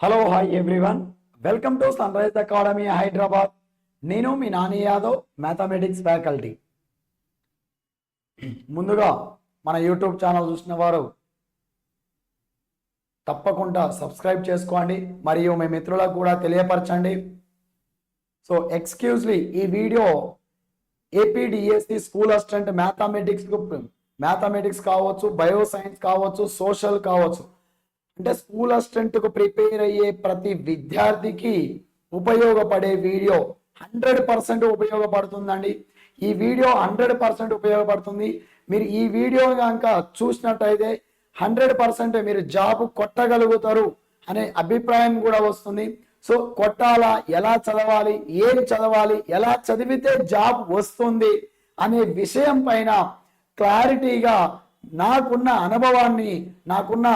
Hello hi everyone welcome to sunrise academy Hyderabad నేను మీ Nani Yadav mathematics faculty ముందుగా మన యూట్యూబ్ ఛానల్ చూసిన వారు తప్పకుండా సబ్స్క్రైబ్ చేసుకోండి మరియు మీ మిత్రులకు కూడా తెలియపరచండి. సో ఎక్స్క్యూజ్లీ ఈ video APDSC school assistant mathematics mathematics కావచ్చు బయో సైన్స్ కావచ్చు సోషల్ కావచ్చు. అంటే స్కూల్ అసిస్టెంట్కు ప్రిపేర్ అయ్యే ప్రతి విద్యార్థికి ఉపయోగపడే వీడియో హండ్రెడ్ పర్సెంట్ ఉపయోగపడుతుందండి. ఈ వీడియో హండ్రెడ్ పర్సెంట్ ఉపయోగపడుతుంది. మీరు ఈ వీడియో కనుక చూసినట్టయితే హండ్రెడ్ పర్సెంట్ మీరు జాబ్ కొట్టగలుగుతారు అనే అభిప్రాయం కూడా వస్తుంది. సో కొట్టాలా ఎలా చదవాలి ఏం చదవాలి ఎలా చదివితే జాబ్ వస్తుంది అనే విషయం పైన క్లారిటీగా నాకున్న అనుభవాన్ని నాకున్న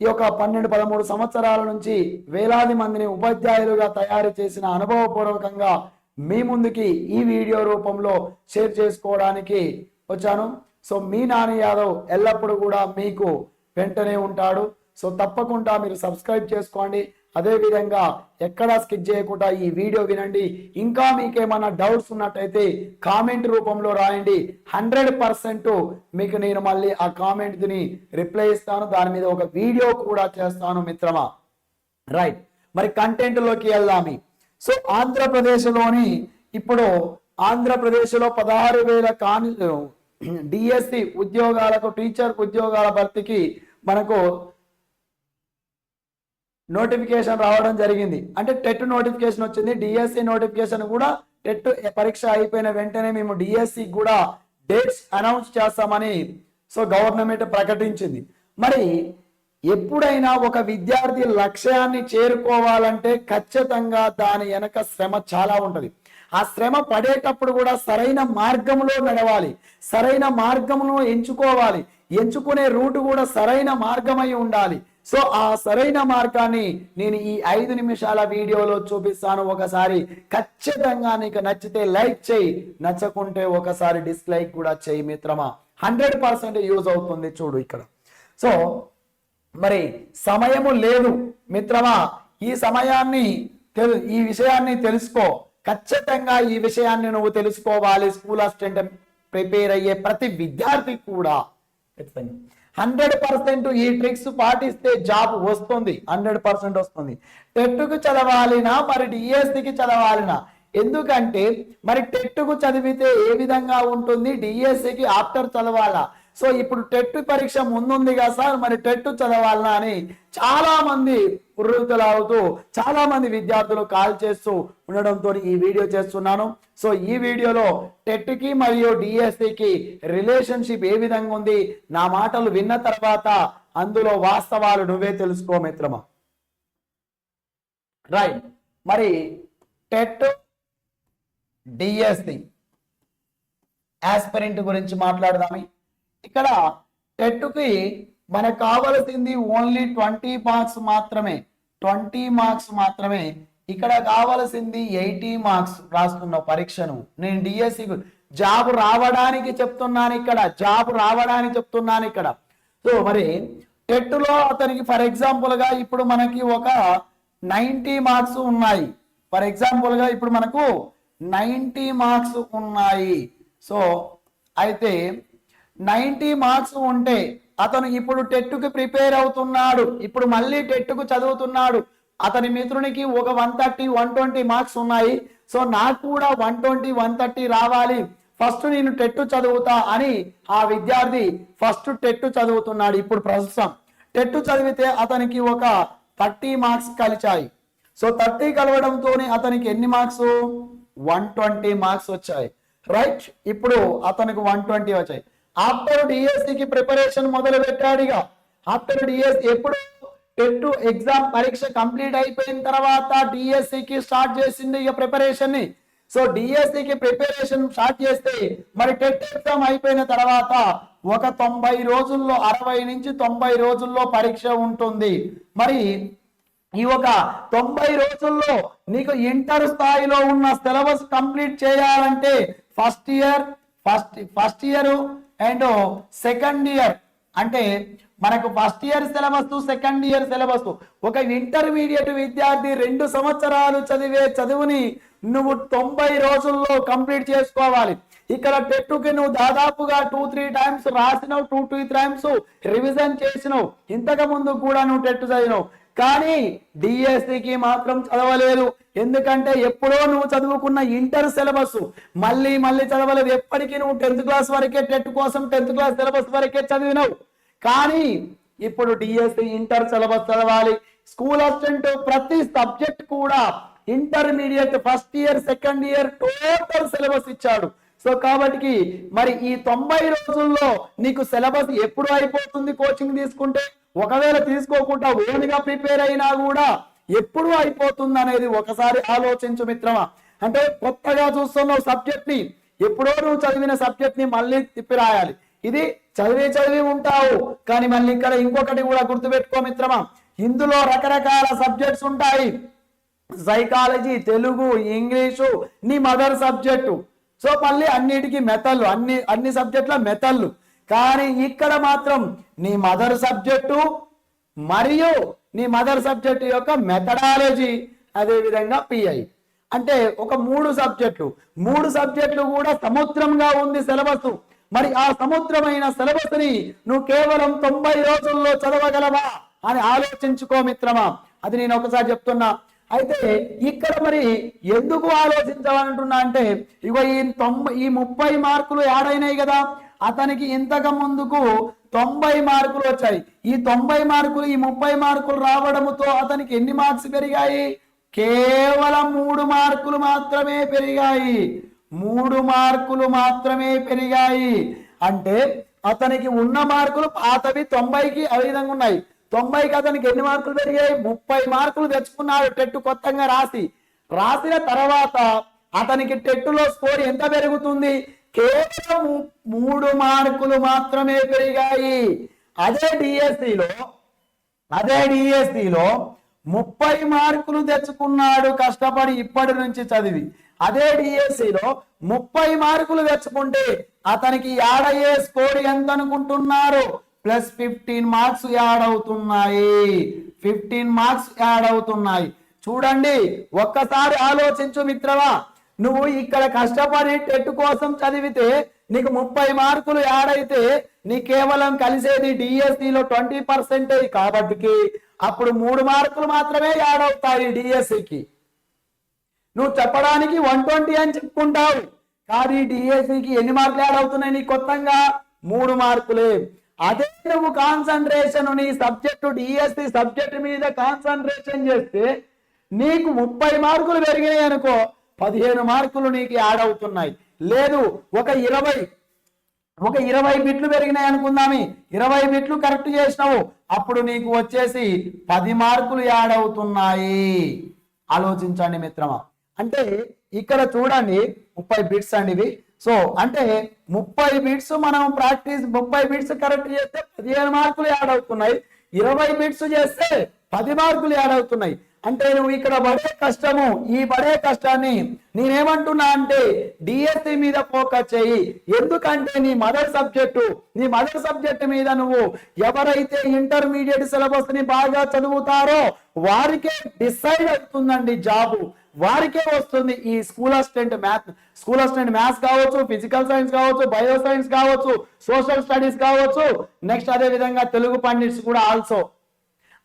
ఈ యొక్క పన్నెండు పదమూడు సంవత్సరాల నుంచి వేలాది మందిని ఉపాధ్యాయులుగా తయారు చేసిన అనుభవపూర్వకంగా మీ ముందుకి ఈ వీడియో రూపంలో షేర్ చేసుకోవడానికి వచ్చాను. సో మీ నాని యాదవ్ ఎల్లప్పుడూ కూడా మీకు వెంటనే ఉంటాడు. సో తప్పకుండా మీరు సబ్స్క్రైబ్ చేసుకోండి. అదేవిధంగా ఎక్కడా స్కిప్ చేయకుండా ఈ వీడియో వినండి. ఇంకా మీకేమైనా డౌట్స్ ఉన్నట్టయితే కామెంట్ రూపంలో రాయండి. హండ్రెడ్ పర్సెంట్ మీకు నేను మళ్ళీ ఆ కామెంట్ని రిప్లై ఇస్తాను. దాని మీద ఒక వీడియో కూడా చేస్తాను మిత్రమా? రైట్. మరి కంటెంట్లోకి వెళ్దామి. సో ఆంధ్రప్రదేశ్లోని ఇప్పుడు ఆంధ్రప్రదేశ్లో పదహారు వేల కాని డిఎస్సి ఉద్యోగాలకు టీచర్ ఉద్యోగాల భర్తీకి మనకు నోటిఫికేషన్ రావడం జరిగింది. అంటే టెట్ నోటిఫికేషన్ వచ్చింది. డిఎస్సి నోటిఫికేషన్ కూడా టెట్ పరీక్ష అయిపోయిన వెంటనే మేము డిఎస్సి కూడా డేట్స్ అనౌన్స్ చేస్తామని సో గవర్నమెంట్ ప్రకటించింది. మరి ఎప్పుడైనా ఒక విద్యార్థి లక్ష్యాన్ని చేరుకోవాలంటే ఖచ్చితంగా దాని వెనక శ్రమ చాలా ఉంటుంది. ఆ శ్రమ పడేటప్పుడు కూడా సరైన మార్గంలో నడవాలి. సరైన మార్గంలో ఎంచుకోవాలి. ఎంచుకునే రూట్ కూడా సరైన మార్గమై ఉండాలి. సో ఆ సరైన మార్గాన్ని నేను ఈ ఐదు నిమిషాల వీడియోలో చూపిస్తాను. ఒకసారి ఖచ్చితంగా నీకు నచ్చితే లైక్ చేయి నచ్చకుంటే ఒకసారి డిస్లైక్ కూడా చేయి మిత్రమా. హండ్రెడ్ పర్సెంట్ యూజ్ అవుతుంది చూడు ఇక్కడ. సో మరి సమయము లేదు మిత్రమా. ఈ సమయాన్ని తెలు ఈ విషయాన్ని తెలుసుకో. ఖచ్చితంగా ఈ విషయాన్ని నువ్వు తెలుసుకోవాలి. స్కూల్ అసిస్టెంట్ ప్రిపేర్ అయ్యే ప్రతి విద్యార్థి కూడా. ఖచ్చితంగా. హండ్రెడ్ పర్సెంట్ ఈ ట్రిక్స్ పాటిస్తే జాబ్ వస్తుంది. హండ్రెడ్ పర్సెంట్ వస్తుంది. టెట్కు చదవాలినా మరి డిఎస్సికి చదవాలినా ఎందుకంటే మరి టెట్కు చదివితే ఏ విధంగా ఉంటుంది? డిఎస్సికి ఆఫ్టర్ చదవాలా? సో ఇప్పుడు టెట్ పరీక్ష ముందుంది కదా సార్ మరి టెట్ చదవాలనా అని చాలా మంది ఉర్రుతలాగుతూ చాలా మంది విద్యార్థులు కాల్ చేస్తూ ఉండడంతో ఈ వీడియో చేస్తున్నాను. సో ఈ వీడియోలో టెట్కి మరియు డిఎస్సికి రిలేషన్షిప్ ఏ విధంగా ఉంది నా మాటలు విన్న తర్వాత అందులో వాస్తవాలు నువ్వే తెలుసుకో మిత్రమా? రైట్ మరి టెట్ డిఎస్సి ఆస్పిరెంట్ గురించి మాట్లాడదామే. ఇక్కడ టెట్కి మనకు కావలసింది ఓన్లీ ట్వంటీ మార్క్స్ మాత్రమే. ట్వంటీ మార్క్స్ మాత్రమే. ఇక్కడ కావలసింది ఎయిటీ మార్క్స్ రాస్తున్న పరీక్షను. నేను డిఎస్సి జాబ్ రావడానికి చెప్తున్నాను ఇక్కడ. జాబ్ రావడానికి చెప్తున్నాను ఇక్కడ. సో మరి టెట్లో అతనికి ఫర్ ఎగ్జాంపుల్గా ఇప్పుడు మనకి ఒక నైంటీ మార్క్స్ ఉన్నాయి. ఫర్ ఎగ్జాంపుల్గా ఇప్పుడు మనకు నైంటీ మార్క్స్ ఉన్నాయి. సో అయితే నైంటీ మార్క్స్ ఉంటే అతను ఇప్పుడు టెట్టుకు ప్రిపేర్ అవుతున్నాడు. ఇప్పుడు మళ్ళీ టెట్టుకు చదువుతున్నాడు. అతని మిత్రునికి ఒక one thirty one twenty marks ఉన్నాయి. సో నాకు కూడా వన్ ట్వంటీ వన్ థర్టీ రావాలి. ఫస్ట్ నేను టెట్టు చదువుతా అని ఆ విద్యార్థి ఫస్ట్ టెట్టు చదువుతున్నాడు. ఇప్పుడు ప్రస్తుతం టెట్టు చదివితే అతనికి ఒక థర్టీ మార్క్స్ కలిచాయి. సో థర్టీ కలవడంతోనే అతనికి ఎన్ని మార్క్స్? వన్ ట్వంటీ మార్క్స్ వచ్చాయి. రైట్ ఇప్పుడు అతనికి వన్ ట్వంటీ వచ్చాయి. ఆఫ్టర్ డిఎస్సికి ప్రిపరేషన్ మొదలు పెట్టాడుగా ఆఫ్టర్ డిఎస్ ఎప్పుడు? టెట్ ఎగ్జామ్ పరీక్ష కంప్లీట్ అయిపోయిన తర్వాత డిఎస్సికి స్టార్ట్ చేసింది ఇక ప్రిపరేషన్ని. సో డిఎస్సికి ప్రిపరేషన్ స్టార్ట్ చేస్తే మరి టెట్ ఎగ్జామ్ అయిపోయిన తర్వాత ఒక తొంభై రోజుల్లో అరవై నుంచి తొంభై రోజుల్లో పరీక్ష ఉంటుంది. మరి ఈ ఒక తొంభై రోజుల్లో నీకు ఇంటర్ స్థాయిలో ఉన్న సిలబస్ కంప్లీట్ చేయాలంటే first year first first year and second year అంటే మనకు first year syllabus second year syllabus. ఒక ఇంటర్మీడియట్ విద్యార్థి రెండు సంవత్సరాలు చదివే చదువుని నువ్వు తొంభై రోజుల్లో కంప్లీట్ చేసుకోవాలి. ఇక్కడ టెట్టుకి నువ్వు దాదాపుగా టూ త్రీ టైమ్స్ రాసినావు టూ టూ టైమ్స్ రివిజన్ చేసినావు. ఇంతకు ముందు కూడా నువ్వు టెట్టు చదివినావు. కానీ డిఎస్సికి మాత్రం చదవలేదు. ఎందుకంటే ఎప్పుడో నువ్వు చదువుకున్న ఇంటర్ సిలబస్ మళ్ళీ మళ్ళీ చదవలేదు. ఎప్పటికీ నువ్వు టెన్త్ క్లాస్ వరకే టెట్ కోసం టెన్త్ క్లాస్ సిలబస్ వరకే చదివినావు. కానీ ఇప్పుడు డిఎస్సి ఇంటర్ సిలబస్ చదవాలి. స్కూల్ అసిస్టెంట్ ప్రతి సబ్జెక్ట్ కూడా intermediate first year second year total syllabus ఇచ్చాడు. సో కాబట్టి మరి ఈ తొంభై రోజుల్లో నీకు సిలబస్ ఎప్పుడు అయిపోతుంది కోచింగ్ తీసుకుంటే? ఒకవేళ తీసుకోకుండా ఓన్గా ప్రిపేర్ అయినా కూడా ఎప్పుడు అయిపోతుంది అనేది ఒకసారి ఆలోచించు మిత్రమా. అంటే కొత్తగా చూస్తున్నావు సబ్జెక్ట్ని ఎప్పుడో నువ్వు చదివిన సబ్జెక్ట్ని మళ్ళీ తిప్పి రాయాలి. ఇది చదివి చదివి ఉంటావు కానీ మళ్ళీ ఇక్కడ ఇంకొకటి కూడా గుర్తుపెట్టుకో మిత్రమా. ఇందులో రకరకాల సబ్జెక్ట్స్ ఉంటాయి. సైకాలజీ తెలుగు ఇంగ్లీషు నీ మదర్ సబ్జెక్టు. సో మళ్ళీ అన్నిటికీ మెథళ్ళు అన్ని అన్ని సబ్జెక్టుల మెథళ్ళు కానీ ఇక్కడ మాత్రం నీ మదర్ సబ్జెక్టు మరియు నీ మదర్ సబ్జెక్టు యొక్క మెథడాలజీ అదేవిధంగా పిఐ అంటే ఒక మూడు సబ్జెక్టులు మూడు సబ్జెక్టులు కూడా సముద్రంగా ఉంది సిలబస్. మరి ఆ సముద్రమైన సిలబస్ని నువ్వు కేవలం తొంభై రోజుల్లో చదవగలవా అని ఆలోచించుకో మిత్రమా. అది నేను ఒకసారి చెప్తున్నా. అయితే ఇక్కడ మరి ఎందుకు ఆలోచించాలంటున్నా అంటే ఇగో ఈ తొంభై ఈ ముప్పై మార్కులు యాడైనాయి కదా. అతనికి ఇంతకు ముందుకు తొంభై మార్కులు వచ్చాయి. ఈ తొంభై మార్కులు ఈ ముప్పై మార్కులు రావడంతో అతనికి ఎన్ని మార్క్స్ పెరిగాయి? కేవలం మూడు మార్కులు మాత్రమే పెరిగాయి. మూడు మార్కులు మాత్రమే పెరిగాయి. అంటే అతనికి ఉన్న మార్కులు పాతవి తొంభైకి ఆ విధంగా ఉన్నాయి. తొంభైకి అతనికి ఎన్ని మార్కులు పెరిగాయి? ముప్పై మార్కులు తెచ్చుకున్నాడు టెట్టు కొత్తగా రాసి. రాసిన తర్వాత అతనికి టెట్టులో స్కోర్ ఎంత పెరుగుతుంది? కేవలం మూడు మార్కులు మాత్రమే పెరిగాయి. అదే డిఎస్సిలో అదే డిఎస్సిలో ముప్పై మార్కులు తెచ్చుకున్నాడు కష్టపడి ఇప్పటి నుంచి చదివి. అదే డిఎస్సిలో ముప్పై మార్కులు తెచ్చుకుంటే అతనికి యాడయ్యే స్కోర్ ఎంత అనుకుంటున్నారు ప్లస్ ఫిఫ్టీన్ మార్క్స్ యాడ్ అవుతున్నాయి. ఫిఫ్టీన్ మార్క్స్ యాడ్ అవుతున్నాయి. చూడండి ఒక్కసారి ఆలోచించు మిత్రమా. నువ్వు ఇక్కడ కష్టపడి టెట్ కోసం చదివితే నీకు ముప్పై మార్కులు యాడ్ అయితే నీ కేవలం కలిసేది డిఎస్సిలో ట్వంటీ పర్సెంటేజ్ కాబట్టి అప్పుడు మూడు మార్కులు మాత్రమే యాడ్ అవుతాయి డిఎస్సికి నువ్వు చెప్పడానికి వన్ ట్వంటీ అని చెప్పుకుంటావు. కానీ డిఎస్సికి ఎన్ని మార్కులు యాడ్ అవుతున్నాయి నీ కొత్తగా? మూడు మార్కులే. అదే నువ్వు కాన్సన్ట్రేషన్ నీ సబ్జెక్టు డిఎస్సి సబ్జెక్ట్ మీద కాన్సన్ట్రేషన్ చేస్తే నీకు ముప్పై మార్కులు పెరిగినాయి అనుకో పదిహేను మార్కులు నీకు యాడ్ అవుతున్నాయి. లేదు ఒక ఇరవై ఒక ఇరవై బిట్లు పెరిగినాయి అనుకుందామి. ఇరవై బిట్లు కరెక్ట్ చేసినావు. అప్పుడు నీకు వచ్చేసి పది మార్కులు యాడ్ అవుతున్నాయి. ఆలోచించండి మిత్రమా. అంటే ఇక్కడ చూడండి ముప్పై బిట్స్ అండి ఇవి సో అంటే ముప్పై బిట్స్ మనం ప్రాక్టీస్ ముప్పై బిట్స్ కరెక్ట్ చేస్తే పదిహేను మార్కులు యాడ్ అవుతున్నాయి. ఇరవై బిట్స్ చేస్తే పది మార్కులు యాడ్ అవుతున్నాయి. అంటే నువ్వు ఇక్కడ పడే కష్టము ఈ పడే కష్టాన్ని నేనేమంటున్నా అంటే డిఎస్సి మీద ఫోకస్ చేయి. ఎందుకంటే నీ మదర్ సబ్జెక్టు నీ మదర్ సబ్జెక్ట్ మీద నువ్వు ఎవరైతే ఇంటర్మీడియట్ సిలబస్ని బాగా చదువుతారో వారికే డిసైడ్ అవుతుందండి జాబు వారికే వస్తుంది ఈ school assistant math. School assistant maths కావచ్చు ఫిజికల్ సైన్స్ కావచ్చు బయో సైన్స్ కావచ్చు సోషల్ స్టడీస్ కావచ్చు. నెక్స్ట్ అదే విధంగా తెలుగు పండిట్స్ కూడా ఆల్సో.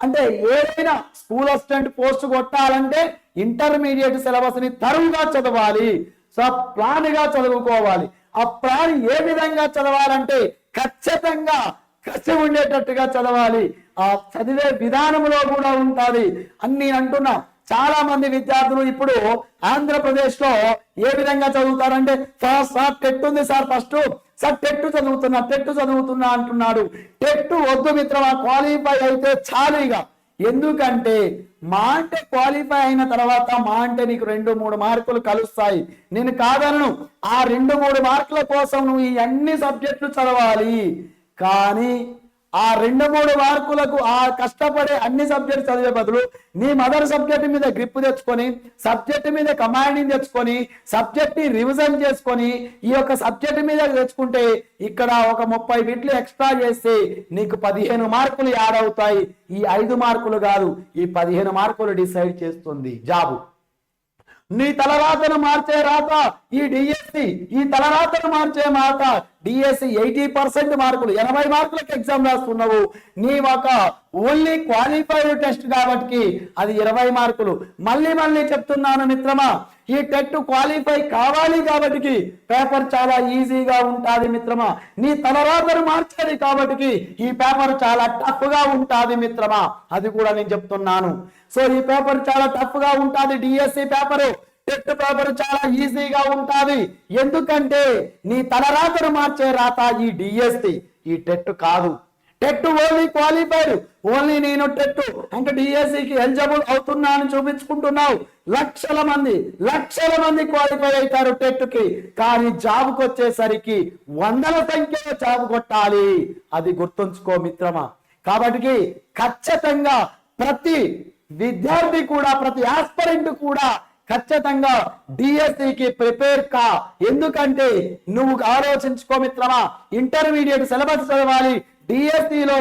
అంటే ఏదైనా స్కూల్ అసిస్టెంట్ పోస్ట్ కొట్టాలంటే ఇంటర్మీడియట్ సిలబస్ని తరువుగా చదవాలి సో ప్లాన్గా చదువుకోవాలి. ఆ ప్లాన్ ఏ విధంగా చదవాలంటే ఖచ్చితంగా కసి ఉండేటట్టుగా చదవాలి. ఆ చదివే విధానంలో కూడా ఉంటుంది. అని నేను అంటున్నా. చాలా మంది విద్యార్థులు ఇప్పుడు ఆంధ్రప్రదేశ్లో ఏ విధంగా చదువుతారంటే సార్ సార్ టెట్ ఉంది సార్ ఫస్ట్. సార్ టెట్ చదువుతున్నా టెట్ చదువుతున్నా అంటున్నాడు. టెట్ వద్దు మిత్రమా క్వాలిఫై అయితే చాలు ఇక. ఎందుకంటే మా అంటే క్వాలిఫై అయిన తర్వాత మా అంటే నీకు రెండు మూడు మార్కులు కలుస్తాయి. నేను కాదనను. ఆ రెండు మూడు మార్కుల కోసం నువ్వు ఈ అన్ని సబ్జెక్టులు చదవాలి. కానీ ఆ రెండు మూడు మార్కులకు ఆ కష్టపడే అన్ని సబ్జెక్ట్స్ చదివే బదులు నీ మదర్ సబ్జెక్ట్ మీద గ్రిప్ తెచ్చుకొని సబ్జెక్ట్ మీద కమాండింగ్ తెచ్చుకొని సబ్జెక్ట్ని రివిజన్ చేసుకొని ఈ యొక్క సబ్జెక్ట్ మీద తెచ్చుకుంటే ఇక్కడ ఒక ముప్పై బిట్లు ఎక్స్ట్రా చేస్తే నీకు పదిహేను మార్కులు యాడ్ అవుతాయి. ఈ ఐదు మార్కులు కాదు ఈ పదిహేను మార్కులు డిసైడ్ చేస్తుంది జాబు. నీ తలరాతను మార్చే రాత ఈ డిఎస్సి ఈ తలరాతను మార్చే మాట డిఎస్సి ఎయిటీ పర్సెంట్ మార్కులు ఎనభై మార్కులకు ఎగ్జామ్ రాస్తున్నావు. నీ ఒక ఓన్లీ క్వాలిఫైడ్ టెస్ట్ కాబట్టి అది ఇరవై మార్కులు. మళ్ళీ మళ్ళీ చెప్తున్నాను మిత్రమా ఈ టెట్ క్వాలిఫై కావాలి కాబట్టి పేపర్ చాలా ఈజీగా ఉంటుంది మిత్రమా. నీ తలరాతను మార్చాలి కాబట్టి ఈ పేపర్ చాలా టఫ్గా ఉంటుంది మిత్రమా. అది కూడా నేను చెప్తున్నాను. సో ఈ పేపర్ చాలా టఫ్గా ఉంటుంది డిఎస్సి పేపరు టెట్ పేపర్ చాలా ఈజీగా ఉంటుంది. ఎందుకంటే నీ తలరాతను మార్చే రాత ఈ డిఎస్సి ఈ టెట్ కాదు. టెట్ ఓన్లీ క్వాలిఫైడ్ ఓన్లీ నేను టెట్ అంటే డిఎస్సికి ఎలిజిబుల్ అవుతున్నాను చూపించుకుంటున్నావు. లక్షల మంది లక్షల మంది క్వాలిఫై అవుతారు టెట్కి కానీ జాబ్కి వచ్చేసరికి వందల సంఖ్యలో జాబ్ కొట్టాలి. అది గుర్తుంచుకో మిత్రమా. కాబట్టి ఖచ్చితంగా ప్రతి విద్యార్థి కూడా ప్రతి ఆస్పరెంట్ కూడా ఖచ్చితంగా డిఎస్సికి ప్రిపేర్ కా. ఎందుకంటే నువ్వు ఆలోచించుకో మిత్రమా ఇంటర్మీడియట్ సిలబస్ చదవాలి. డిఎస్సిలో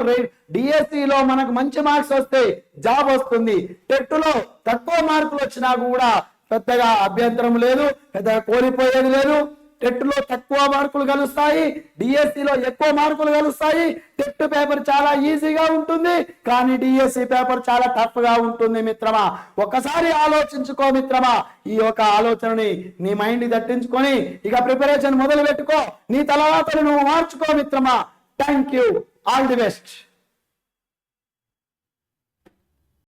డిఎస్సిలో మనకు మంచి మార్క్స్ వస్తే జాబ్ వస్తుంది. టెట్లో తక్కువ మార్కులు వచ్చినా కూడా పెద్దగా అభ్యంతరం లేదు పెద్దగా కోల్పోయేది లేదు. టెట్లో తక్కువ మార్కులు కలుస్తాయి డిఎస్సిలో ఎక్కువ మార్కులు కలుస్తాయి. టెట్ పేపర్ చాలా ఈజీగా ఉంటుంది కానీ డిఎస్సి పేపర్ చాలా టఫ్గా ఉంటుంది మిత్రమా. ఒక్కసారి ఆలోచించుకో మిత్రమా. ఈ యొక్క ఆలోచనని నీ మైండ్ దట్టించుకొని ఇక ప్రిపరేషన్ మొదలు పెట్టుకో నీ తలవాతలు నువ్వు మార్చుకో మిత్రమా. Thank you all the best